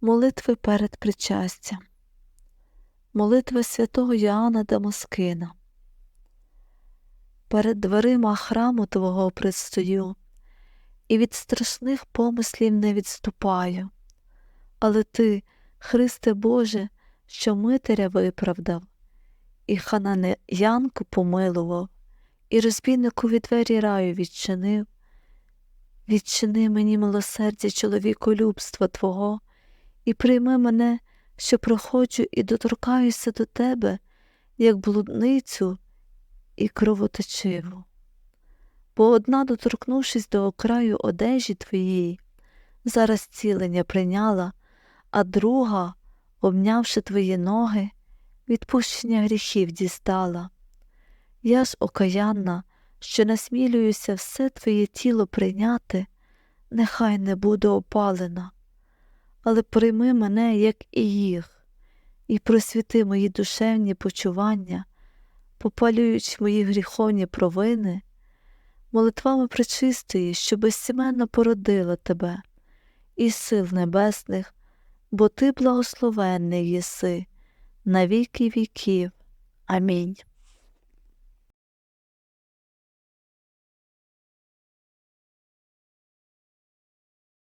Молитви перед причастям. Молитви святого Йоанна Дамаскина. Перед дверима храму Твого предстою, і від страшних помислів не відступаю. Але Ти, Христе Боже, що Митаря виправдав, і хананеянку помилував, і розбійникові двері раю відчинив. Відчини мені милосердя чоловіколюбства Твого, і прийми мене, що проходжу і доторкаюся до Тебе, як блудницю і кровоточиву. Бо одна, доторкнувшись до окраю одежі Твоєї, зараз цілення прийняла, а друга, обнявши Твої ноги, відпущення гріхів дістала. Я ж окаянна, що насмілююся все Твоє тіло прийняти, нехай не буду опалена, але прийми мене, як і їх, і просвіти мої душевні почування, попалюючи мої гріховні провини, молитвами причистої, що безсіменно породила тебе, і сил небесних, бо ти благословенний єси на віки віків. Амінь.